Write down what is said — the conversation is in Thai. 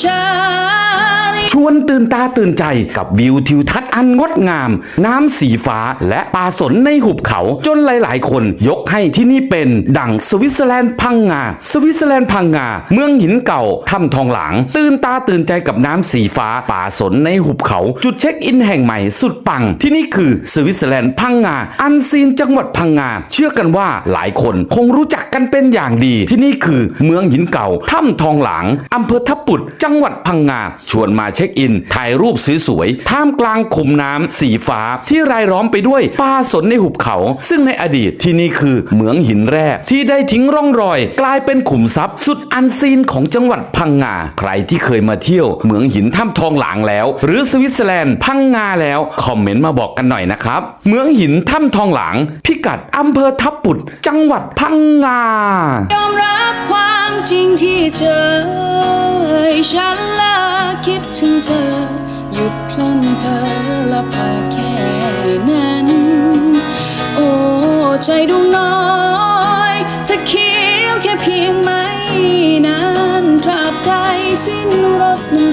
ฉันช วนตื่นตาตื่นใจกับวิวทิวทัศน์อันงดงาม น้ำสีฟ้าและป่าสนในหุบเขาจนหลาย ๆ คนยกให้ที่นี่เป็น ดั่งสวิตเซอร์แลนด์พังงา สวิตเซอร์แลนด์พังงา เมืองหินเก่าถ้ำทองหลาง ตื่นตาตื่นใจกับน้ำสีฟ้าป่าสนในหุบเขา จุดเช็คอินแห่งใหม่สุดปัง ที่นี่คือสวิตเซอร์แลนด์พังงา อันซีนจังหวัดพังงา เชื่อกันว่าหลายคนคงรู้จักกันเป็นอย่างดี ที่นี่คือเมืองหินเก่าถ้ำทองหลางอำเภอทับปุดจังหวัดพังงาชวนมาเช็คอินถ่ายรูปสวยๆท่ามกลางขุมน้ำสีฟ้าที่รายล้อมไปด้วยป่าสนในหุบเขา ซึ่งในอดีตที่นี่คือเหมืองหินแร่ที่ได้ทิ้งร่องรอย กลายเป็นขุมทรัพย์สุดอันซีนของจังหวัดพังงาใครที่เคยมาเที่ยวเหมืองหินถ้ำทองหลางแล้ว หรือสวิตเซอร์แลนด์พังงาแล้ว คอมเมนต์มาบอกกันหน่อยนะครับเหมืองหินถ้ำทองหลาง พิกัดอำเภอทับปุดจังหวัดพังงายอมรับความจริงที่เจอฉัน ใจดวงน้อยจะเคี้ยวแค่เพียงไม่นานตราบใดสิ้นรสน้น